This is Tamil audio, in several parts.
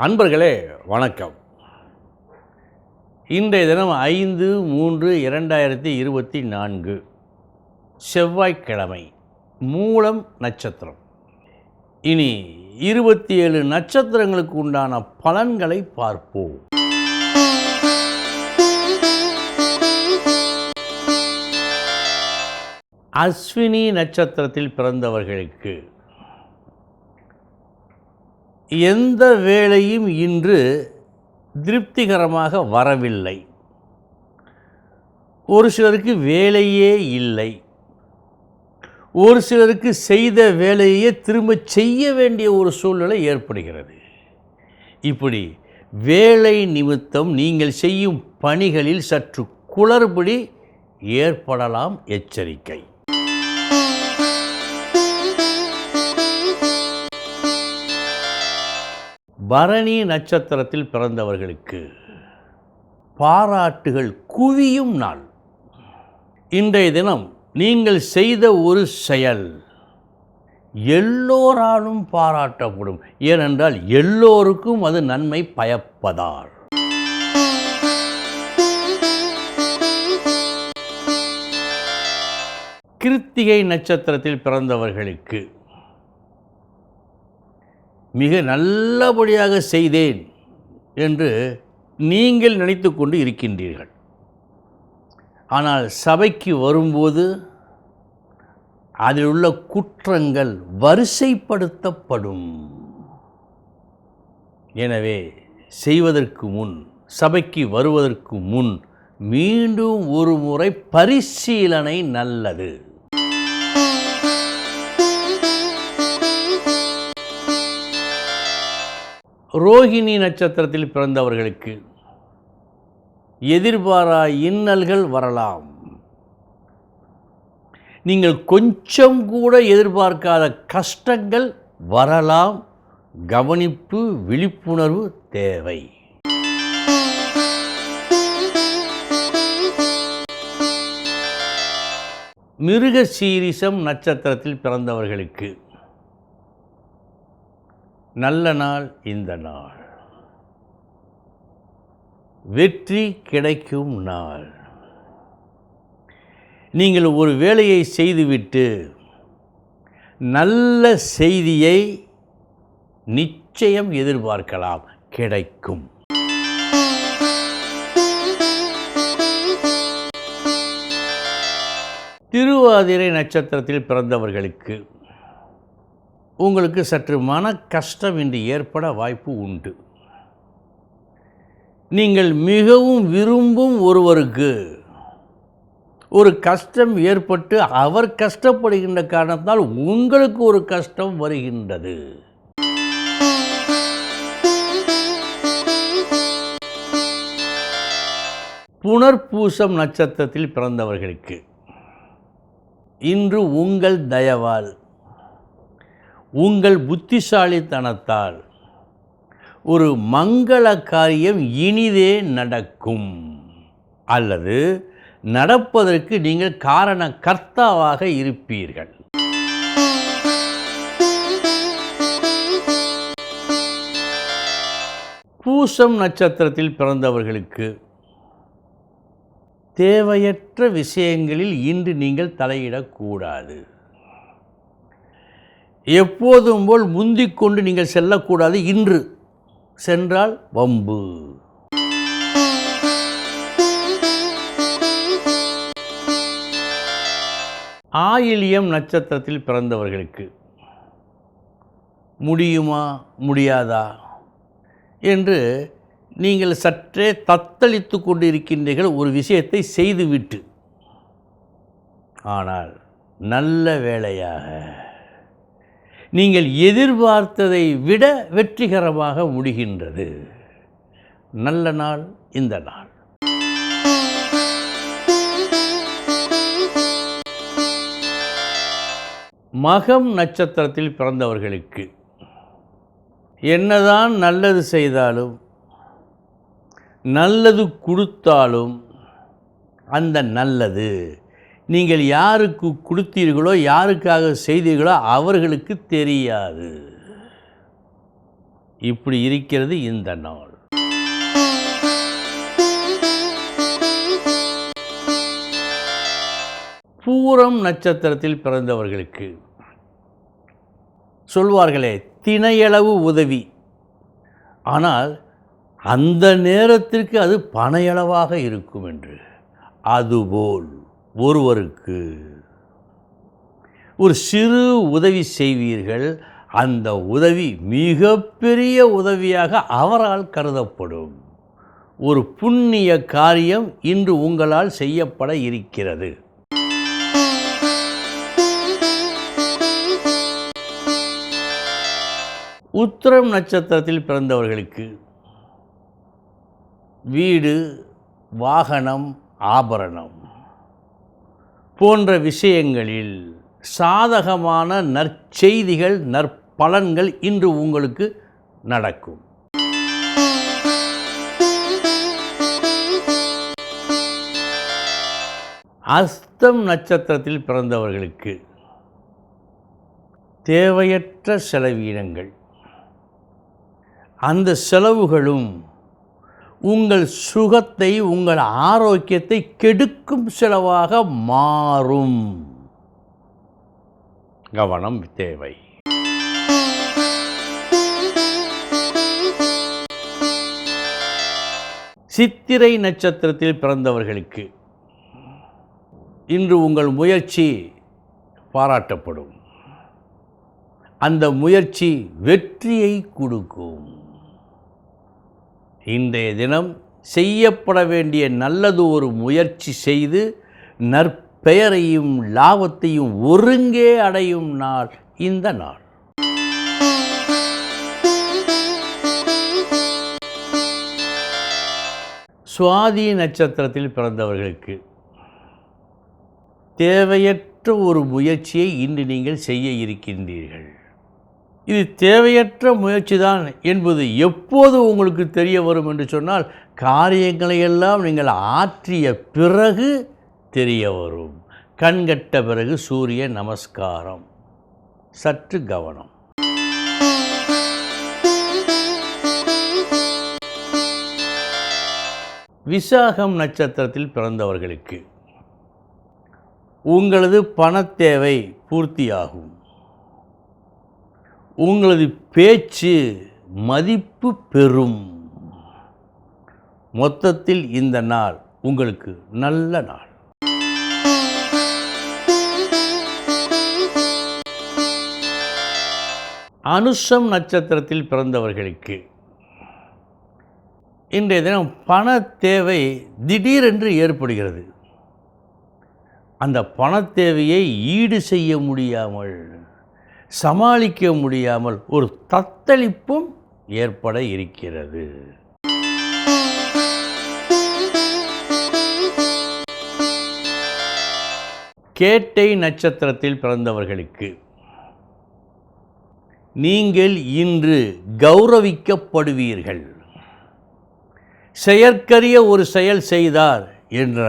அன்பர்களே வணக்கம். இன்றைய தினம் ஐந்து மூன்று இரண்டாயிரத்தி இருபத்தி நான்கு. செவ்வாய்க்கிழமை மூலம் நட்சத்திரம். இனி இருபத்தி ஏழு நட்சத்திரங்களுக்கு உண்டான பலன்களை பார்ப்போம். அஸ்வினி நட்சத்திரத்தில் பிறந்தவர்களுக்கு எந்த வேலையும் இன்று திருப்திகரமாக வரவில்லை. ஒரு சிலருக்கு வேலையே இல்லை. ஒரு சிலருக்கு செய்த வேலையே திரும்ப செய்ய வேண்டிய ஒரு சூழ்நிலை ஏற்படுகிறது. இப்படி வேலை நிமித்தம் நீங்கள் செய்யும் பணிகளில் சற்று குளறுபடி ஏற்படலாம் எச்சரிக்கை. பரணி நட்சத்திரத்தில் பிறந்தவர்களுக்கு பாராட்டுகள் குவியும் நாள். இன்றைய தினம் நீங்கள் செய்த ஒரு செயல் எல்லோராலும் பாராட்டப்படும். ஏனென்றால் எல்லோருக்கும் அது நன்மை பயப்பதால். கிருத்திகை நட்சத்திரத்தில் பிறந்தவர்களுக்கு மிக நல்லபடியாக செய்தேன் என்று நீங்கள் நினைத்து கொண்டு இருக்கின்றீர்கள். ஆனால் சபைக்கு வரும்போது அதில் உள்ள குற்றங்கள் வரிசைப்படுத்தப்படும். எனவே செய்வதற்கு முன் சபைக்கு வருவதற்கு முன் மீண்டும் ஒரு முறை பரிசீலனை நல்லது. ரோகிணி நட்சத்திரத்தில் பிறந்தவர்களுக்கு எதிர்பாரா இன்னல்கள் வரலாம். நீங்கள் கொஞ்சம் கூட எதிர்பார்க்காத கஷ்டங்கள் வரலாம். கவனிப்பு விழிப்புணர்வு தேவை. மிருகசீரிசம் நட்சத்திரத்தில் பிறந்தவர்களுக்கு நல்ல நாள் இந்த நாள். வெற்றி கிடைக்கும் நாள். நீங்கள் ஒரு வேலையை செய்துவிட்டு நல்ல செய்தியை நிச்சயம் எதிர்பார்க்கலாம். கிடைக்கும். திருவாதிரை நட்சத்திரத்தில் பிறந்தவர்களுக்கு உங்களுக்கு சற்று மன கஷ்டம் இன்று ஏற்பட வாய்ப்பு உண்டு. நீங்கள் மிகவும் விரும்பும் ஒருவருக்கு ஒரு கஷ்டம் ஏற்பட்டு அவர் கஷ்டப்படுகின்ற காரணத்தால் உங்களுக்கு ஒரு கஷ்டம் வருகின்றது. புனர்பூசம் நட்சத்திரத்தில் பிறந்தவர்களுக்கு இன்று உங்கள் தயவால் உங்கள் புத்திசாலித்தனத்தால் ஒரு மங்கள காரியம் இனிதே நடக்கும். அல்லது நடப்பதற்கு நீங்கள் காரண கர்த்தாவாக இருப்பீர்கள். பூசம் நட்சத்திரத்தில் பிறந்தவர்களுக்கு தேவையற்ற விஷயங்களில் இன்று நீங்கள் தலையிடக்கூடாது. எப்போதும் போல் முந்திக்கொண்டு நீங்கள் செல்லக்கூடாது இன்று. சென்றால் வம்பு. ஆயிலியம் நட்சத்திரத்தில் பிறந்தவர்களுக்கு முடியுமா முடியாதா என்று நீங்கள் சற்றே தத்தளித்து கொண்டு இருக்கின்றீர்கள் ஒரு விஷயத்தை செய்துவிட்டு. ஆனால் நல்ல வேளையாக நீங்கள் எதிர்பார்த்ததை விட வெற்றிகரமாக முடிகின்றது. நல்ல நாள் இந்த நாள். மகம் நட்சத்திரத்தில் பிறந்தவர்களுக்கு என்னதான் நல்லது செய்தாலும் நல்லது கொடுத்தாலும் அந்த நல்லது நீங்கள் யாருக்கு கொடுத்தீர்களோ யாருக்காக செய்தீர்களோ அவர்களுக்கு தெரியாது. இப்படி இருக்கிறது இந்த நாள். பூரம் நட்சத்திரத்தில் பிறந்தவர்களுக்கு சொல்வார்களே திணையளவு உதவி. ஆனால் அந்த நேரத்திற்கு அது பனையளவாக இருக்கும் என்று. அதுபோல் ஒருவருக்கு ஒரு சிறு உதவி செய்வீர்கள். அந்த உதவி மிகப்பெரிய உதவியாக அவரால் கருதப்படும். ஒரு புண்ணிய காரியம் இன்று உங்களால் செய்யப்பட இருக்கிறது. உத்திரம் நட்சத்திரத்தில் பிறந்தவர்களுக்கு வீடு வாகனம் ஆபரணம் போன்ற விஷயங்களில் சாதகமான நற்செய்திகள் நற்பலன்கள் இன்று உங்களுக்கு நடக்கும். அஸ்தம் நட்சத்திரத்தில் பிறந்தவர்களுக்கு தேவையற்ற செலவீனங்கள். அந்த செலவுகளும் உங்கள் சுகத்தை உங்கள் ஆரோக்கியத்தை கெடுக்கும் செலவாக மாறும். கவனம் தேவை. சித்திரை நட்சத்திரத்தில் பிறந்தவர்களுக்கு இன்று உங்கள் முயற்சி பாராட்டப்படும். அந்த முயற்சி வெற்றியை கொடுக்கும். இன்றைய தினம் செய்யப்பட வேண்டிய நல்லது ஒரு முயற்சி செய்து நற்பெயரையும் லாபத்தையும் ஒருங்கே அடையும் நாள் இந்த நாள். சுவாதி நட்சத்திரத்தில் பிறந்தவர்களுக்கு தேவையற்ற ஒரு முயற்சியை இன்று நீங்கள் செய்ய இருக்கின்றீர்கள். இது தேவையற்ற முயற்சி தான் என்பது எப்போது உங்களுக்கு தெரிய வரும் என்று சொன்னால் காரியங்களை எல்லாம் நீங்கள் ஆற்றிய பிறகு தெரிய வரும். கண்கட்ட பிறகு சூரிய நமஸ்காரம். சற்று கவனம். விசாகம் நட்சத்திரத்தில் பிறந்தவர்களுக்கு உங்களது பணத்தேவை பூர்த்தியாகும். உங்களது பேச்சு மதிப்பு பெறும். மொத்தத்தில் இந்த நாள் உங்களுக்கு நல்ல நாள். அனுஷம் நட்சத்திரத்தில் பிறந்தவர்களுக்கு இன்றைய தினம் பண தேவை திடீரென்று ஏற்படுகிறது. அந்த பணத்தேவையை ஈடு செய்ய முடியாமல் சமாளிக்க முடியாமல் ஒரு தத்தளிப்பும் ஏற்பட இருக்கிறது. கேட்டை நட்சத்திரத்தில் பிறந்தவர்களுக்கு நீங்கள் இன்று கௌரவிக்கப்படுவீர்கள். செயற்கரிய ஒரு செயல் செய்தார் என்ற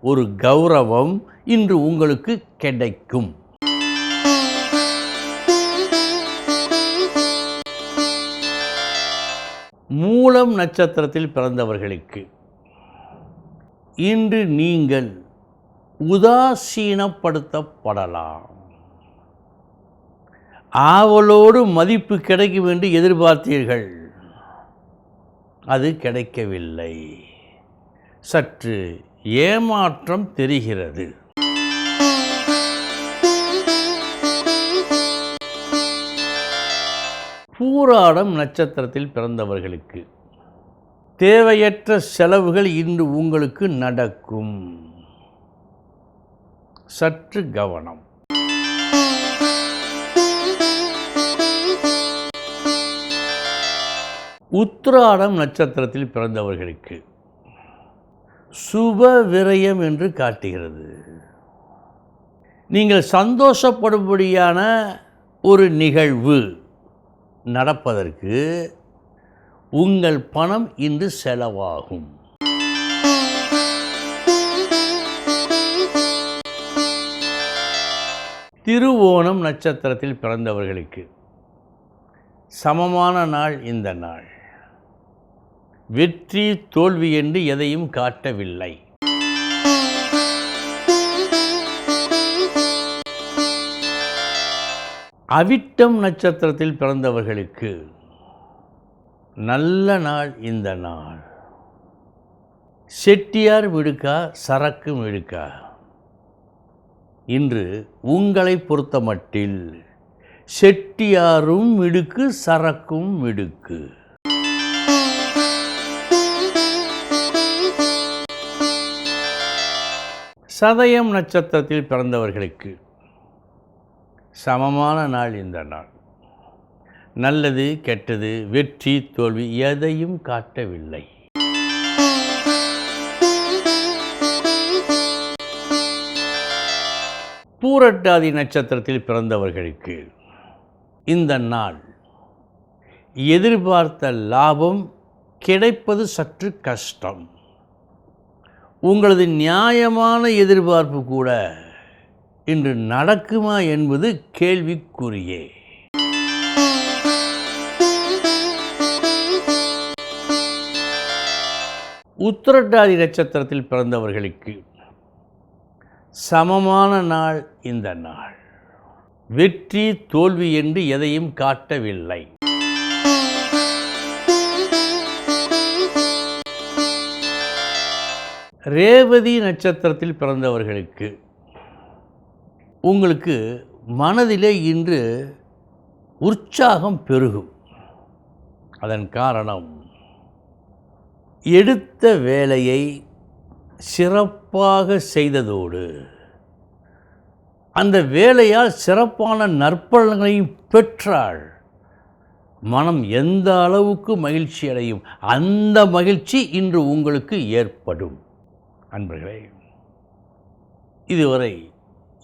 ஒரு கௌரவம் இன்று உங்களுக்கு கிடைக்கும். மூலம் நட்சத்திரத்தில் பிறந்தவர்களுக்கு. இன்று நீங்கள் உதாசீனப்படுத்தப்படலாம். ஆவலோடு மதிப்பு கிடைக்கும் என்று எதிர்பார்த்தீர்கள். அது கிடைக்கவில்லை. சற்று ஏமாற்றம் தெரிகிறது. பூராடம் நட்சத்திரத்தில் பிறந்தவர்களுக்கு. தேவையற்ற செலவுகள் இன்று உங்களுக்கு நடக்கும். சற்று கவனம். உத்ராடம் நட்சத்திரத்தில் பிறந்தவர்களுக்கு. சுப விரயம் என்று காட்டுகிறது. நீங்கள் சந்தோஷப்படும்படியான ஒரு நிகழ்வு. நடப்பதற்கு உங்கள் பணம் இன்று செலவாகும். திருவோணம் நட்சத்திரத்தில் பிறந்தவர்களுக்கு சமமான நாள் இந்த நாள். வெற்றி தோல்வி என்று எதையும் காட்டவில்லை. அவிட்டம் நட்சத்திரத்தில் பிறந்தவர்களுக்கு நல்ல நாள் இந்த நாள். செட்டியார் விடுக்கா சரக்கு விடுக்கா? இன்று உங்களை பொறுத்தமட்டில் செட்டியாரும் மிடுக்கு சரக்கும் மிடுக்கு சதயம் நட்சத்திரத்தில் பிறந்தவர்களுக்கு சமமான நாள் இந்த நாள். நல்லது கெட்டது வெற்றி தோல்வி எதையும் காட்டவில்லை. பூரட்டாதி நட்சத்திரத்தில் பிறந்தவர்களுக்கு இந்த நாள் எதிர்பார்த்த லாபம் கிடைப்பது சற்று கஷ்டம். உங்களது நியாயமான எதிர்பார்ப்பு கூட இன்று நடக்குமா என்பது கேள்விக்குறியே. உத்திரட்டாதி நட்சத்திரத்தில் பிறந்தவர்களுக்கு சமமான நாள் இந்த நாள். வெற்றி தோல்வி என்று எதையும் காட்டவில்லை. ரேவதி நட்சத்திரத்தில் பிறந்தவர்களுக்கு உங்களுக்கு மனதிலே இன்று உற்சாகம் பெருகும். அதன் காரணம் எடுத்த வேலையை சிறப்பாக செய்ததோடு அந்த வேலையால் சிறப்பான நற்பலன்களையும் பெற்றாள். மனம் எந்த அளவுக்கு மகிழ்ச்சி அடையும் அந்த மகிழ்ச்சி இன்று உங்களுக்கு ஏற்படும். அன்பர்களே இதுவரை